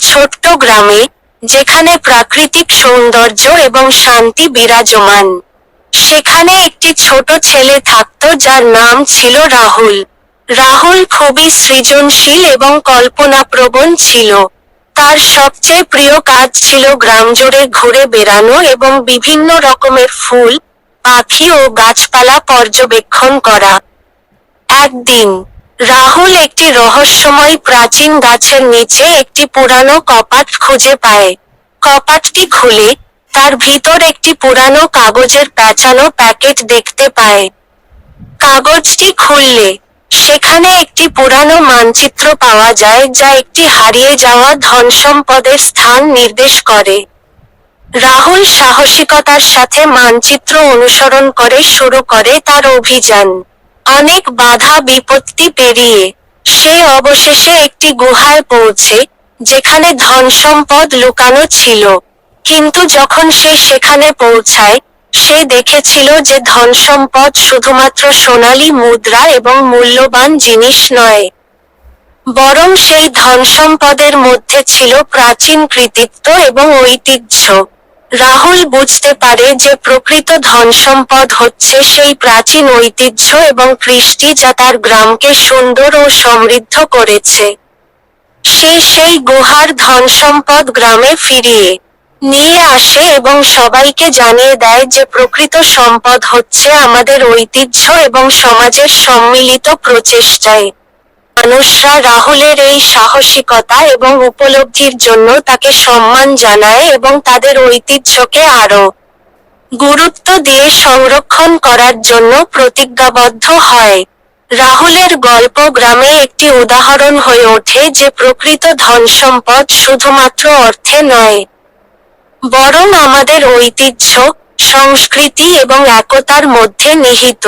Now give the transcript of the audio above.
ছোট্ট গ্রামে, যেখানে প্রাকৃতিক সৌন্দর্য এবং শান্তি বিরাজমান। সেখানে একটি ছোট ছেলে থাকত যার নাম ছিল রাহুল। রাহুল খুবই সৃজনশীল এবং কল্পনাপ্রবণ ছিল। তার সবচেয়ে প্রিয় কাজ ছিল গ্রাম জুড়ে ঘুরে বেড়ানো এবং বিভিন্ন রকমের ফুল, পাখি ও গাছপালা পর্যবেক্ষণ করা। একদিন রাহুল একটি রহস্যময় প্রাচীন গাছের নিচে একটি পুরানো কপাট খুঁজে পায়। কপাটটি খুলে তার ভিতর একটি পুরানো কাগজের প্যাঁচানো প্যাকেট দেখতে পায়। কাগজটি খুললে সেখানে একটি পুরানো মানচিত্র পাওয়া যায় যা একটি হারিয়ে যাওয়া ধনসম্পদের স্থান নির্দেশ করে। রাহুল সাহসিকতার সাথে মানচিত্র অনুসরণ করে শুরু করে তার অভিযান। অনেক বাধা বিপত্তি পেরিয়ে সে অবশেষে একটি গুহায় পৌঁছে, যেখানে ধনসম্পদ লুকানো ছিল। কিন্তু যখন সে সেখানে পৌঁছায়, সে দেখেছিল যে ধনসম্পদ শুধুমাত্র সোনালী মুদ্রা এবং মূল্যবান জিনিস নয়, বরং সেই ধনসম্পদের মধ্যে ছিল প্রাচীন কৃতিত্ব এবং ঐতিহ্য। রাহুল বুঝতে পারে যে প্রকৃত ধনসম্পদ হচ্ছে সেই প্রাচীন ঐতিহ্য এবং কৃষ্টি যা তার গ্রামকে সুন্দর ও সমৃদ্ধ করেছে। সে সেই গুহার ধনসম্পদ গ্রামে ফিরিয়ে নিয়ে আসে এবং সবাইকে জানিয়ে দেয় যে প্রকৃত সম্পদ হচ্ছে আমাদের ঐতিহ্য এবং সমাজের সম্মিলিত প্রচেষ্টায়। মানুষরা রাহুলের এই সাহসিকতা এবং উপলব্ধির জন্য তাকে সম্মান জানায় এবং তাদের ঐতিহ্যকে আরও গুরুত্ব দিয়ে সংরক্ষণ করার জন্য প্রতিজ্ঞাবদ্ধ হয়। রাহুলের গল্প গ্রামে একটি উদাহরণ হয়ে ওঠে যে প্রকৃত ধনসম্পদ শুধুমাত্র অর্থে নয়, বরং আমাদের ঐতিহ্য, সংস্কৃতি এবং একতার মধ্যে নিহিত।